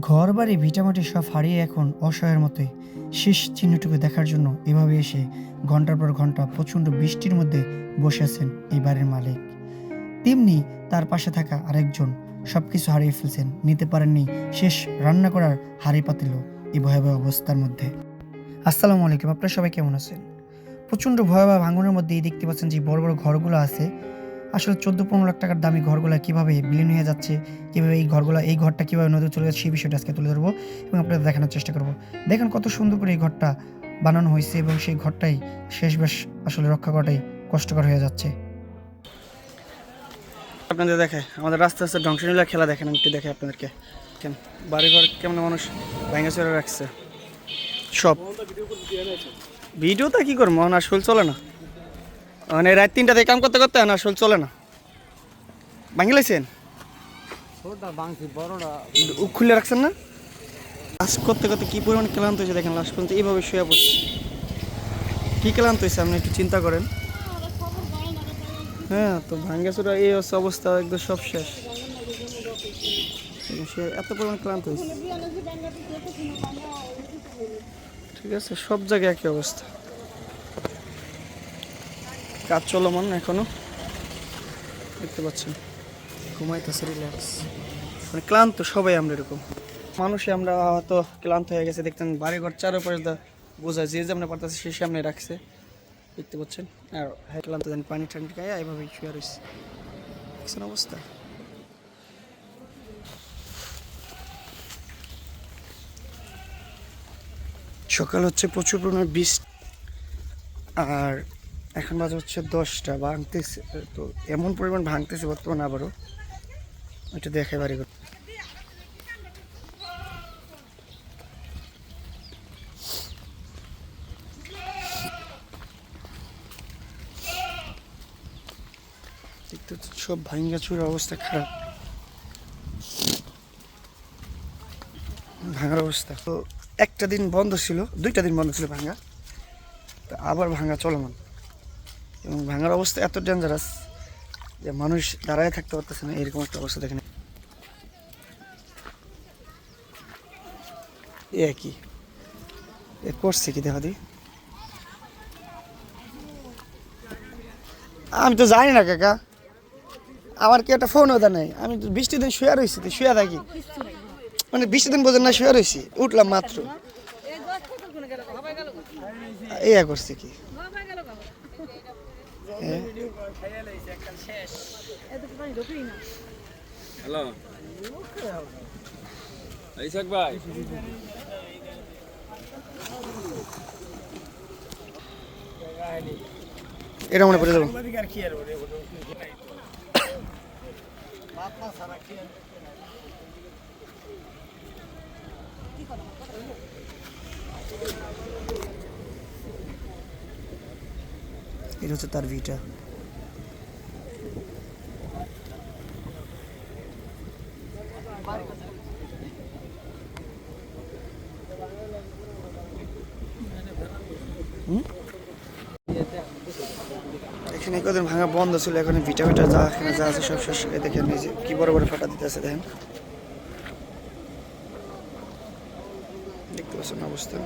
ঘর বাড়ি ভিটামাটি সব হারিয়ে এখন অসহায়ের মতোই শেষ চিহ্নটুকু দেখার জন্য এভাবে এসে ঘণ্টার পর ঘণ্টা প্রচণ্ড বৃষ্টির মধ্যে বসে আছেন এই মালিক। তেমনি তার পাশে থাকা আরেকজন সবকিছু হারিয়ে ফেলছেন। নিতে পারেননি শেষ রান্না করার হাড়ি পাতিল এই ভয়াবহ অবস্থার মধ্যে। আসসালামু আলাইকুম, আপনারা সবাই কেমন আছেন? প্রচণ্ড ভয়াবহ ভাঙনের মধ্যে দেখতে পাচ্ছেন যে বড় বড় ঘরগুলো আছে। আসলে চোদ্দ পনেরো লাখ টাকার দামি ঘরগুলো কীভাবে বিলীন হয়ে যাচ্ছে, কীভাবে এই ঘরগুলো, এই ঘরটা কীভাবে নদীতে চলে যাচ্ছে সেই বিষয়টা আজকে তুলে ধরবো এবং আপনাদের দেখানোর চেষ্টা করব। দেখেন কত সুন্দর করে এই ঘরটা বানানো হয়েছে এবং সেই ঘরটাই শেষ বেশ আসলে রক্ষা করাটাই কষ্টকর হয়ে যাচ্ছে। আপনাদের দেখে, আমাদের রাস্তা রাস্তা ধ্বংসনীলা খেলা দেখেন একটু দেখে আপনাদেরকে। কেন বাড়িঘর কেমন মানুষ ভাঙা চলে রাখছে। সব। ভিডিওটা কি করব? এখন আসল চলে না। মানে রাত তিনটাতে কাম করতে করতে এখন আসল চলে না। ভাঙি লাইছেন খুলে রাখছেন না? লাশ করতে করতে কী পরিমাণ ক্লান্ত হয়েছে দেখেন, লাশ পর্যন্ত এইভাবে শুয়ে পড়ছে। কী ক্লান্ত হয়েছে, আপনি একটু চিন্তা করেন। হ্যাঁ তো ভাঙ্গাচুরা এই হচ্ছে অবস্থা একদম সব শেষ। সে এত পরিমাণ ক্লান্ত হয়েছে। ঠিক আছে সব জায়গায় একই অবস্থা। কাজ চলমান এখনও। দেখতে পাচ্ছেন। ঘুমাইতেছে রিল্যাক্স মানে ক্লান্ত সবাই আমরা এরকম। মানুষে আমরা হয়তো ক্লান্ত হয়ে গেছে দেখতেন বাড়িঘর চারোপাশে বোঝা যে যেমন পারতেছে সে সামনে রাখছে। দেখতে পাচ্ছেন? আর হ্যাঁ ক্লান্ত জানি, পানি টানি খাইয়া এভাবেই শুয়ে রয়েছে। দেখছেন অবস্থা? সকাল হচ্ছে প্রচুর পরিমাণে বৃষ্টি। আর এখন বাজে হচ্ছে দশটা, ভাঙতেছে, তো এমন পরিমাণ ভাঙতেছে বর্তমানে আবারও। ওইটা দেখে বাড়ি ঘর। দেখতে হচ্ছে সব ভাঙ্গা চুর অবস্থা খারাপ। ভাঙার অবস্থা। তো একটা দিন বন্ধ ছিল, দুইটা দিন বন্ধ ছিল ভাঙা তো আবার ভাঙা চলমান। এবং ভাঙার অবস্থা এত ডেঞ্জারাস যে মানুষ দাঁড়ায় থাকতে পারতেছে না, এরকম একটা অবস্থা দেখেন। এ কি এ করছে কি দেখা দি আমি তো জানি না কাকা। আমার কি একটা ফোন ওটা নেই? আমি বৃষ্টি দিন শুয়ে রয়েছি তো শুয়ে থাকি। মানে বৃষ্টি দিন বোঝেন না শুয়ে রয়েছি উঠলাম মাত্র। ইয়া করছি কি? এ, হ্যালো। ইসাক ভাই। এটা মনে পড়ে যাব। এটা হচ্ছে তার ভিটা এখানে কদিন ভাঙা বন্ধ ছিল, এখন ভিটা ভিটা যা এখানে যা আছে সব শেষ। দেখেন এই যে কি বড় বড় ফাটা দিতে আছে দেখেন। দেখতে পাচ্ছেন অবস্থা।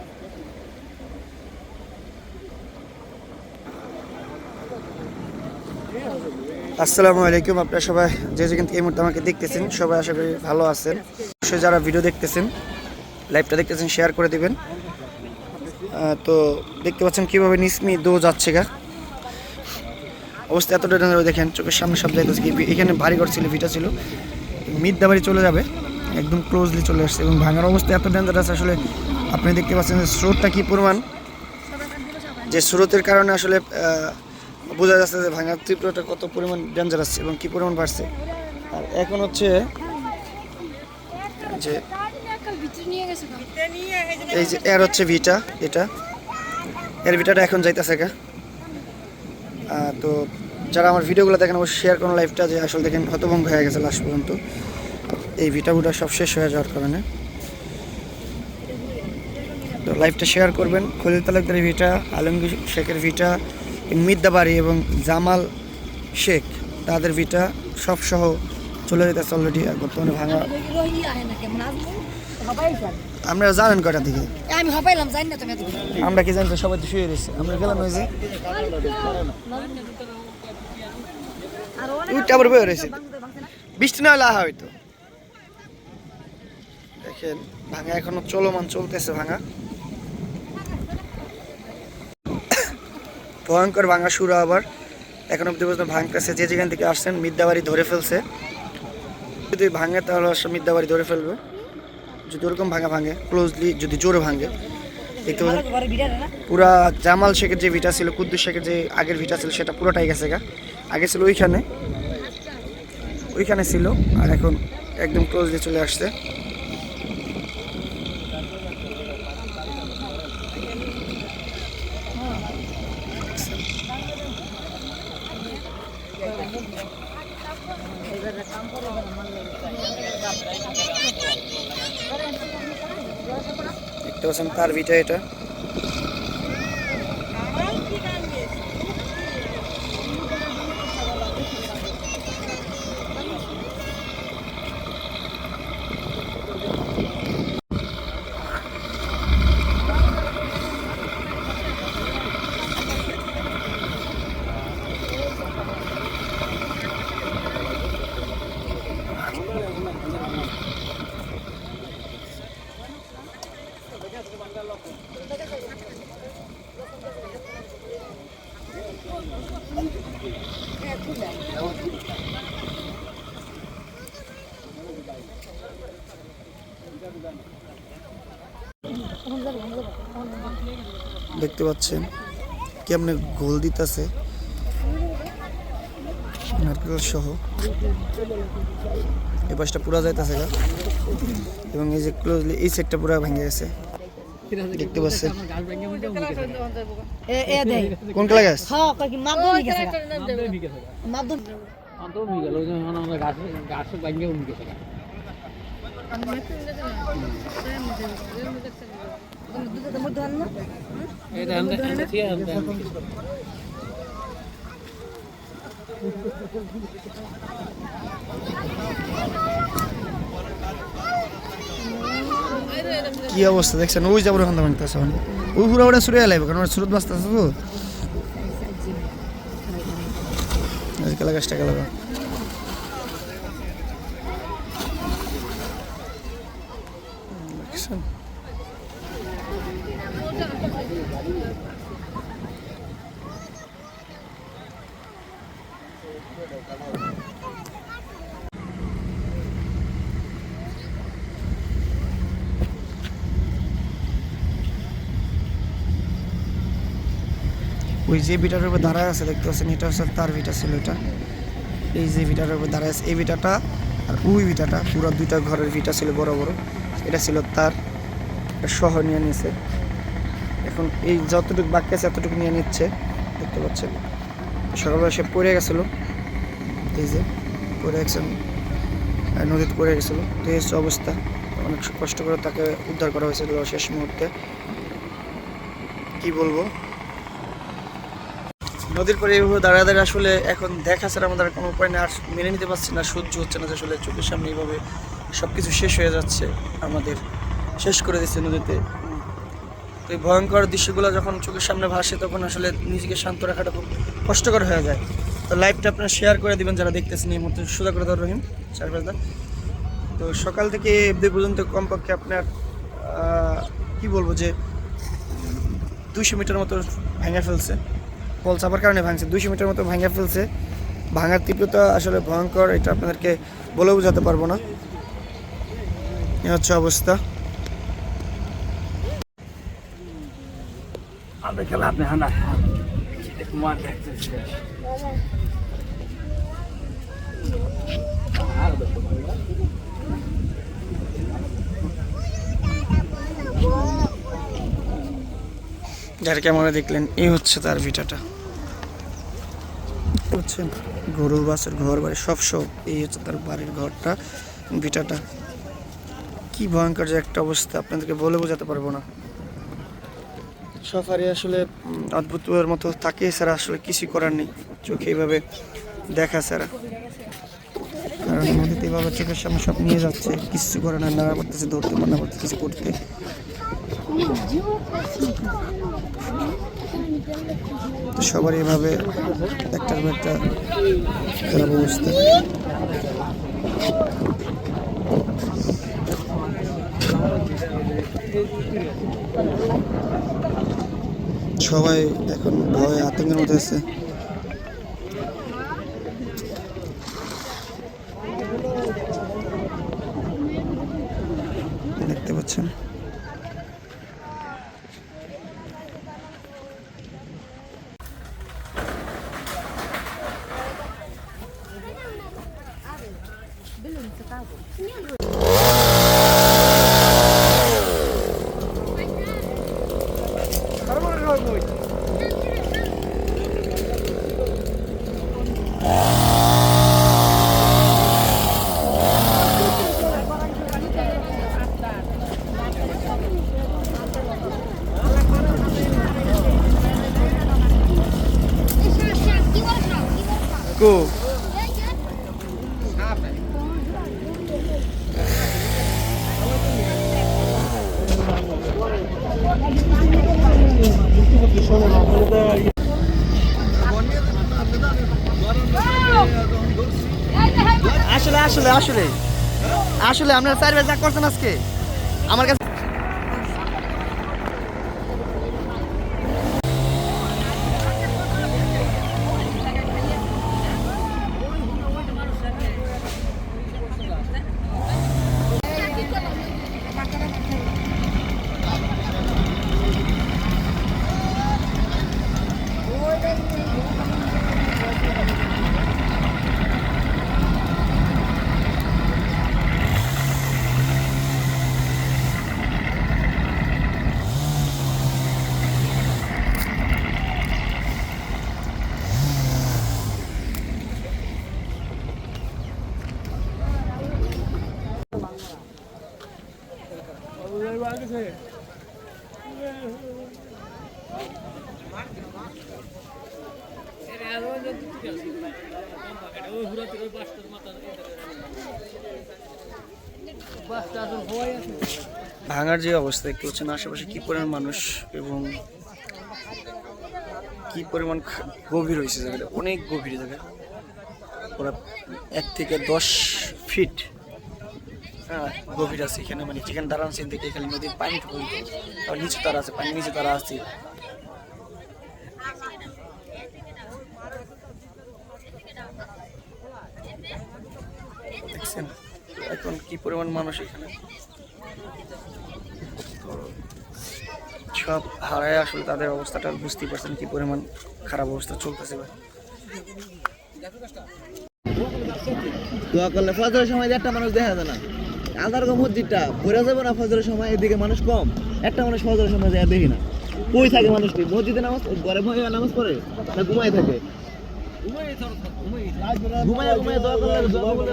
আসসালামু আলাইকুম, আপনারা সবাই যে যেখান থেকে এই মুহূর্তে আমাকে দেখতেছেন, সবাই আশা করি ভালো আছেন। অবশ্যই যারা ভিডিও দেখতেছেন লাইভটা দেখতেছেন শেয়ার করে দিবেন। তো দেখতে পাচ্ছেন কীভাবে নিসমি দো যাচ্ছে গা। অবস্থা এতটা ডেঞ্জার দেখেন চোখের সামনে সব যাইতেছে কি এখানে ভারী ঘর ছিল ভিটা ছিল। মিদ্যা বাড়ি চলে যাবে একদম ক্লোজলি চলে আসছে এবং ভাঙার অবস্থা এত ডেঞ্জারাস আসলে। আপনি দেখতে পাচ্ছেন যে স্রোতটা কী পরিমাণ? যে স্রোতের কারণে আসলে বোঝা যাচ্ছে যে ভাঙার তীব্রতা কত পরিমাণ ডেঞ্জার আসছে এবং কী পরিমাণ বাড়ছে। আর এখন হচ্ছে যে এই যে এর হচ্ছে ভিটা এটা। এর ভিটাটা এখন যাইতেছে আহ, তো যারা আমার ভিডিওগুলো দেখেন, অবশ্যই শেয়ার করুন লাইফটা যে আসলে দেখেন হতভঙ্গ হয়ে গেছে লাস্ট পর্যন্ত। এই ভিটা ভুটা সব শেষ হয়ে যাওয়ার কারণে। লাইভটা শেয়ার করবেন। খলিল তালুকদারের ভিটা আলমগীর শেখের ভিটা মিদ্দাবাড়ি এবং জামাল শেখ, তাদের ভিটা সব সহ চলে যেতেছে অলরেডি বর্তমানে ভাঙা আপনারা জানেন কটা দিকে? আমি হবাইলাম জানি না তুমি আমরা কি জানি সবাই তো শুয়ে রয়েছে? আমরা গেলাম ওই যে। অনেক আবার বয়ে রয়েছে বৃষ্টি না হলে আহা হয়তো দেখেন ভাঙা এখনও চলমান চলতেছে ভাঙা। ভয়ঙ্কর ভাঙা শুরু আবার। এখন অব্দি পর্যন্ত ভাঙতেছে। যে যেখান থেকে আসছেন মিদ্যাবাড়ি ধরে ফেলছে। যদি ভাঙে তাহলে মিদ্যাবাড়ি ধরে ফেলবে। যদি ওরকম ভাঙা ভাঙে ক্লোজলি যদি জোরে ভাঙে, দেখতে পাচ্ছেন, পুরা জামাল শেখের যে ভিটা ছিল, কুদ্দুস শেখের যে আগের ভিটা ছিল, সেটা পুরোটাই গেছে গা। আগে ছিল ওইখানে ওইখানে ছিল, আর এখন একদম ক্লোজলি চলে আসছে। দেখতে পাচ্ছেন তার ভিটা এটা। দেখতে পাচ্ছেন। কেমনে গোল দিতেছে। নারকেল সহ। এই পাশটা পুরা যাইতেছে গা। এবং এই যে ক্লোজলি এই সেটটা পুরা ভেঙে গেছে। দেখতে পাচ্ছেন। এ এ দেই কোন গাছ? হ্যাঁ গেছে কি অবস্থা দেখছেন? ওই যাব ওখান ভাঙতেছে ওই পুরো ওটা সুরে এলাইব কারণ ওটা সুরত বাঁচতেছে তো। কলা গাছটা গেল দেখছেন ওই যে বিটার উপর দাঁড়ায় আছে, দেখতে পাচ্ছেন? এটা হচ্ছে তার বিটা ছিল এটা। এই যে বিটার উপর দাঁড়ায় আছে, এই বিটাটা আর ওই বিটাটা, পুরো দুইটা ঘরের বিটা ছিল বড় বড়। এটা ছিল তার সহ নিয়ে নিয়েছে এখন এই যতটুকু বাকি আছে, এতটুকু নিয়ে নিচ্ছে, দেখতে পাচ্ছেন? সকালবেলা সে পড়ে গেছিল। এই যে পড়ে গেছেন নদীতে পড়ে গেছিল। তো এই অবস্থা। অনেক কষ্ট করে তাকে উদ্ধার করা হয়েছিল শেষ মুহূর্তে। কি বলব? নদীর পরে এইভাবে দাঁড়ায় দাঁড়িয়ে আসলে এখন দেখা ছাড়া আমাদের কোনো উপায় নেই, আর মেনে নিতে পারছি না, সহ্য হচ্ছে না যে আসলে চোখের সামনে এইভাবে সব কিছু শেষ হয়ে যাচ্ছে, আমাদের শেষ করে দিচ্ছে নদীতে। তো এই ভয়ঙ্কর দৃশ্যগুলো যখন চোখের সামনে ভাসে, তখন আসলে নিজেকে শান্ত রাখাটা খুব কষ্টকর হয়ে যায়। তো লাইভটা আপনারা শেয়ার করে দিবেন যারা দেখতেছেন এই মুহূর্তে। সুদা করে ধর রহিম চারপাশদা তো সকাল থেকে এব্দি পর্যন্ত কমপক্ষে আপনার কি বলব যে দুইশো মিটার মতো ভেঙে ফেলছে। কল চাপার কারণে ভাঙছে। দুইশো মিটার মতো ভাঙা ফেলছে। ভাঙার তীব্রতা আসলে ভয়ঙ্কর, এটা আপনাদেরকে বলে বোঝাতে পারব না। এ হচ্ছে অবস্থা। আপনি যার ক্যামেরা দেখলেন এই হচ্ছে তার ভিটাটা। হচ্ছে গরু বাসের ঘর বাড়ি, সব সব এই হচ্ছে তার বাড়ির ঘরটা, ভিটাটা। কি ভয়ঙ্কর যে একটা অবস্থা, আপনাদেরকে বলে বোঝাতে পারব না। সফারি আসলে অদ্ভুতের মতো থাকে ছাড়া আসলে কিছু করার নেই। চোখে এইভাবে দেখা ছাড়া। কারণ নদীতে এইভাবে চোখের সামনে সব নিয়ে যাচ্ছে, কিছু করে না করতেছে ধরতে মানা করতে কিছু করতে। সবার এভাবে একটার একটা খারাপ অবস্থা। সবাই এখন ভয় আতঙ্কের মধ্যে আছে দেখতে পাচ্ছেন কো আসলে। আসলে আপনার চার যা করছেন আজকে আমার কাছে ভাঙার যে অবস্থা দেখতে পাচ্ছেন, আশেপাশে কি পরিমাণ মানুষ এবং কি পরিমাণ গভীর হয়েছে জায়গাটা? অনেক গভীর জায়গা। ওরা এক থেকে দশ ফিট হ্যাঁ গভীর আছে এখানে। মানে যেখানে দাঁড়াচ্ছেন দেখে এখানে নদীর পানি আবার নিচে তারা আছে, পানি নিচে তারা আছে। দেখছেন এখন কি পরিমাণ মানুষ এখানে? সব হারায় আসলে তাদের অবস্থাটা বুঝতেই পারছেন কি পরিমাণ খারাপ অবস্থা চলতেছে করলে ফজরের সময় একটা মানুষ দেখা যায় না। মসজিদটা ভরে যাবে না ফজরের সময়, এদিকে মানুষ কম, একটা মানুষ ফজরের সময় যায় দেখি না। কই থাকে মানুষটি মসজিদে নামাজ, ঘরে বসে নামাজ পড়ে না ঘুমাই থাকে? ঘুমায় ঘুমায়, দোয়া করলে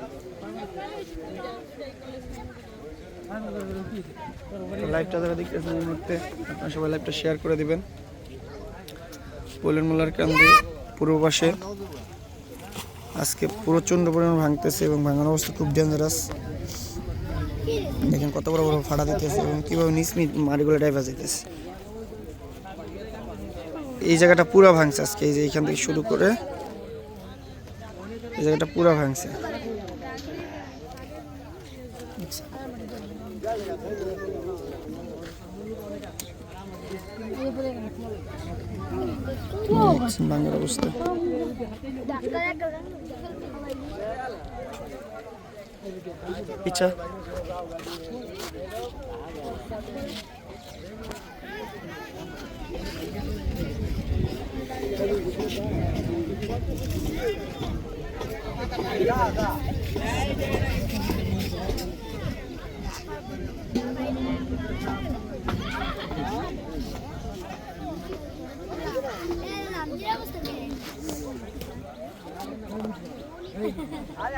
লাইভটা যারা দেখতেছেন এই মুহূর্তে, আপনারা সবাই লাইভটা শেয়ার করে দিবেন। পোলের মোলার কান্দে পূর্ব পাশে। আজকে প্রচণ্ড পরিমাণ ভাঙতেছে এবং ভাঙার অবস্থা খুব ডেঞ্জারাস দেখেন কত বড় বড় ফাড়া দিতেছে এবং কীভাবে নিসমি মাটিগুলো ডাইভার যেতেছে এই জায়গাটা পুরা ভাঙছে আজকে, এই যে এখান থেকে শুরু করে, এই জায়গাটা পুরা ভাঙছে। দেখছেন ভাঙার অবস্থা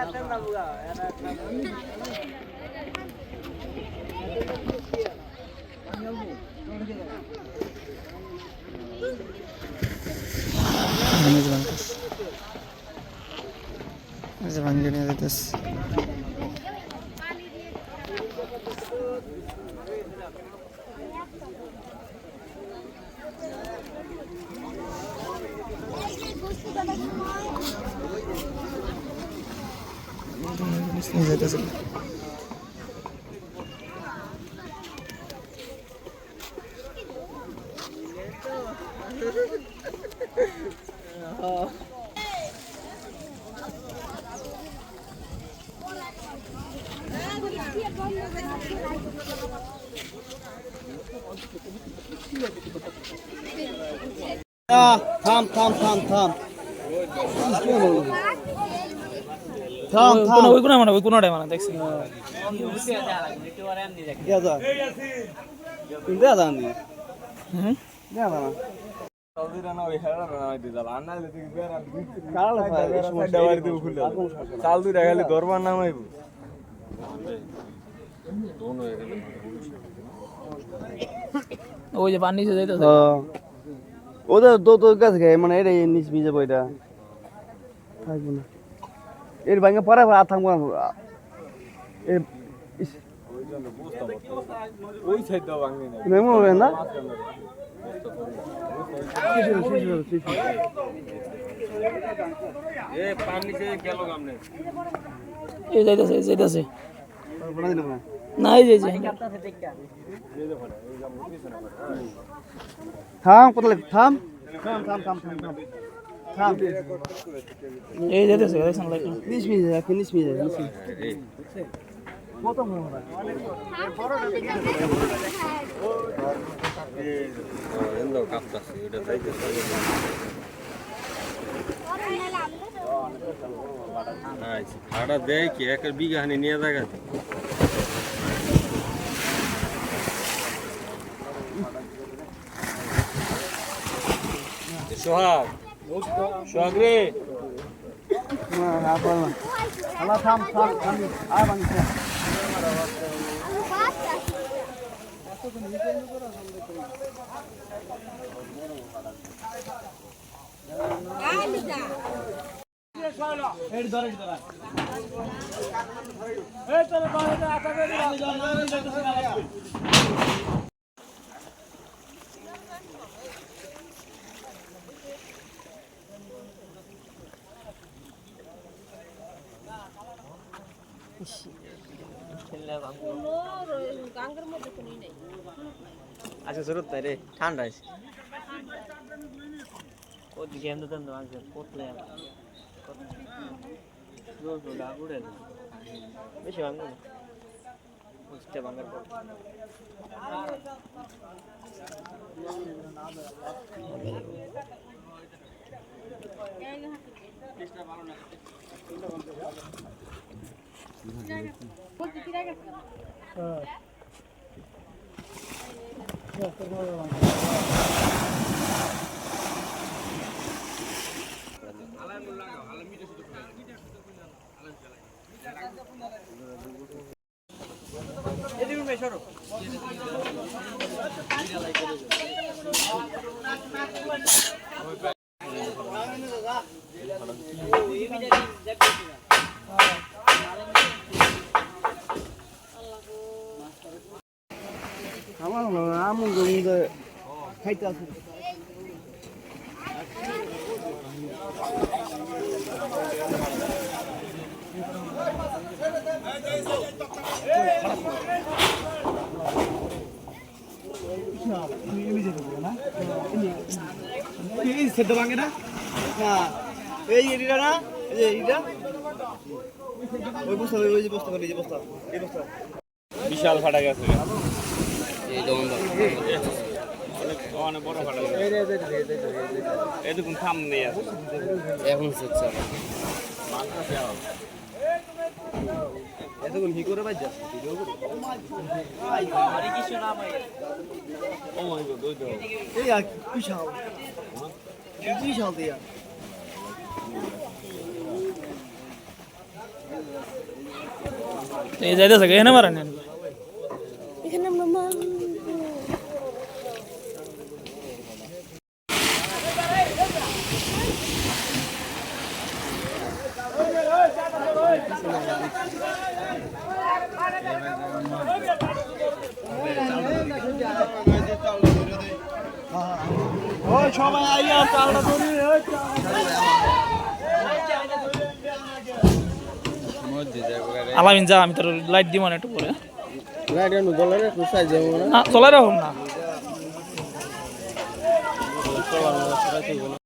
ইচ্ছা ভাঙিয়ে ভাঙতেছে এই যে ভাঙিয়ে নিয়ে যেতেছে নিয়ে যেতেছে থাম থাম থাম থাম থাম থাম। ওই কোনা মানে ওই কোনাটাই মানে দেখছি। যা। তুমি দেয়া দাও নি। হুম? দেয়া দাও কারালে ভাই এই সমস্যা চাল দুই খালি দরবার নামাইব ওই যে পানি নিচে যাইতেছে। ওদের তো তোর কাছে খাই মানে এটা নিচ ভিজে বইটা। থাকব না। এর ভাঙে পরে আর থাকব না। থাম থাম থাম। থাম থাম থাম থাম। এই যাইতেছে দেখছেন লাইট নিচ ভিজে রাখি নিচ ভিজে নিচ কত মনে হয় এন্দ কাপতাছে এটা যাইতেছে আচ্ছা ভাড়া দেয় কি? এক বিঘা হানি নিয়ে দেখা সোহাগ সোহাগ রে না না পারলাম আল্লাহ থাম থাম থাম আর বানি বেশি আজকে জরুর তাই রে, ঠান্ডা আছে ওদিকে এমন তো আছে কোটলে রোজ রোজ আগুড়ে বেশি ভাঙবে না। ভালো না 那个我自己那个嗯。এই সেদ্ধ ভাঙে না না এই এরিটা না এই যে ওই বস্তা ওই যে বস্তা এই যে বস্তা এই বস্তা বিশাল ফাটা গেছে। এই দমন অনেক বড় ফাটা গেছে এরকম থাম নেই এখন এতক্ষণ কি করে বাইজা ভিডিও করে ও মাই গড ওই তো এই আর বিশাল এই বিশাল দিয়া এই যাইতেছে এখানে মারেন এখানে আমরা মাল ওই সবাই আইয়া চালটা ধরি ওই আলামিন যা আমি তোর লাইট দিব না একটু পরে। লাইট সাইজ যাব না চলাই রাখুন না।